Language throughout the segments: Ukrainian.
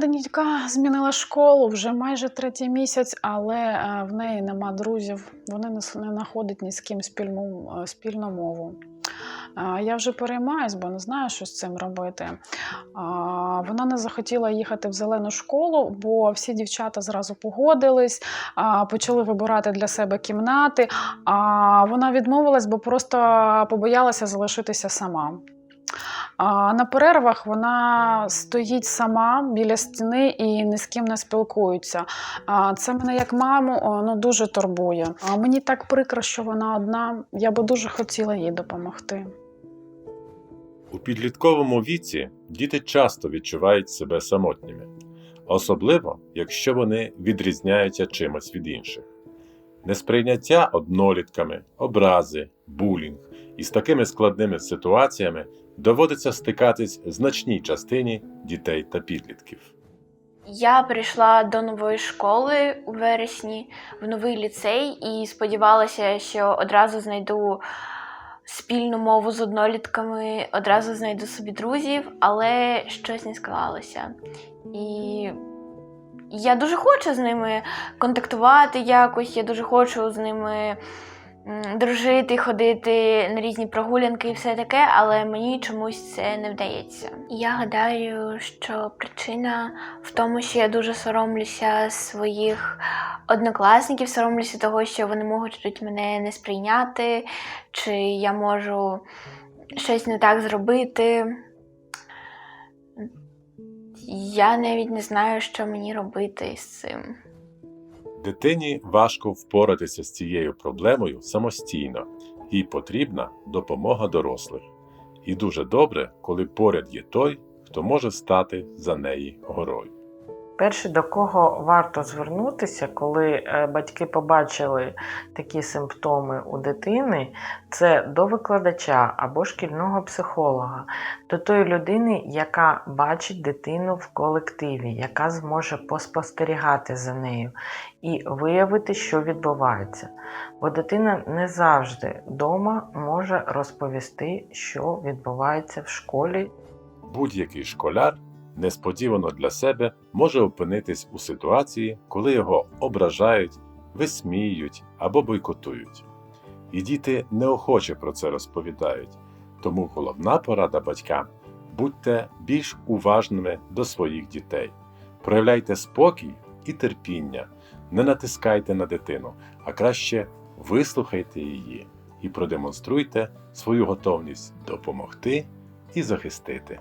донька змінила школу вже майже третій місяць, але е, в неї нема друзів. Вони не, знаходять ні з ким спільну, е, спільну мову. Я вже переймаюсь, бо не знаю, що з цим робити. Вона не захотіла їхати в зелену школу, бо всі дівчата зразу погодились, почали вибирати для себе кімнати. А вона відмовилась, бо просто побоялася залишитися сама. А на перервах вона стоїть сама біля стіни і ні з ким не спілкується. А це мене як маму ну, дуже турбує. А мені так прикро, що вона одна. Я би дуже хотіла їй допомогти. У підлітковому віці діти часто відчувають себе самотніми, особливо якщо вони відрізняються чимось від інших. Несприйняття однолітками, образи, булінг із такими складними ситуаціями доводиться стикатись значній частині дітей та підлітків. Я прийшла до нової школи у вересні в новий ліцей і сподівалася, що одразу знайду спільну мову з однолітками, одразу знайду собі друзів, але щось не склалося. І я дуже хочу з ними контактувати якось, я дуже хочу з ними дружити, ходити на різні прогулянки і все таке, але мені чомусь це не вдається. Я гадаю, що причина в тому, що я дуже соромлюся своїх однокласників, соромлюся того, що вони можуть мене не сприйняти, чи я можу щось не так зробити. Я навіть не знаю, що мені робити з цим. Дитині важко впоратися з цією проблемою самостійно, їй потрібна допомога дорослих. І дуже добре, коли поряд є той, хто може стати за неї горою. Перше, до кого варто звернутися, коли е, батьки побачили такі симптоми у дитини, це до викладача або шкільного психолога, до тої людини, яка бачить дитину в колективі, яка зможе поспостерігати за нею і виявити, що відбувається. Бо дитина не завжди вдома може розповісти, що відбувається в школі Будь-який школяр несподівано для себе може опинитись у ситуації, коли його ображають, висміюють або бойкотують. І діти неохоче про це розповідають. Тому головна порада батькам будьте більш уважними до своїх дітей, проявляйте спокій і терпіння, не натискайте на дитину, а краще вислухайте її і продемонструйте свою готовність допомогти і захистити.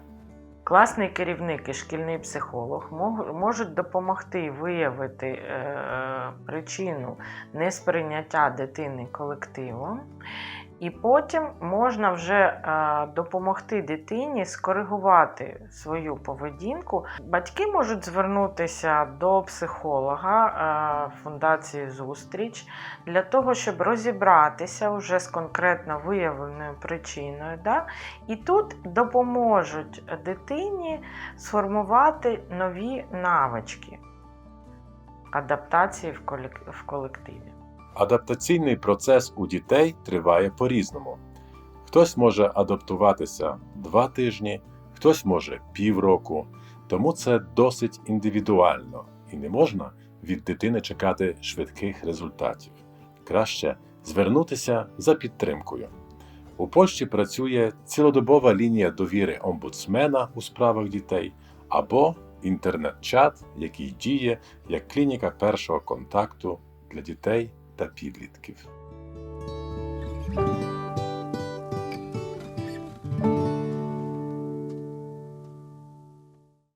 Класний керівник і шкільний психолог можуть допомогти виявити е, причину несприйняття дитини колективом, і потім можна вже е, допомогти дитині скоригувати свою поведінку. Батьки можуть звернутися до психолога е, фундації Зустріч для того, щоб розібратися вже з конкретно виявленою причиною. Да? І тут допоможуть дитині сформувати нові навички адаптації в колективі. Адаптаційний процес у дітей триває по-різному. Хтось може адаптуватися два тижні, хтось може півроку, тому це досить індивідуально і не можна від дитини чекати швидких результатів. Краще звернутися за підтримкою. У Польщі працює цілодобова лінія довіри омбудсмена у справах дітей або інтернет-чат, який діє як клініка першого контакту для дітей та підлітків.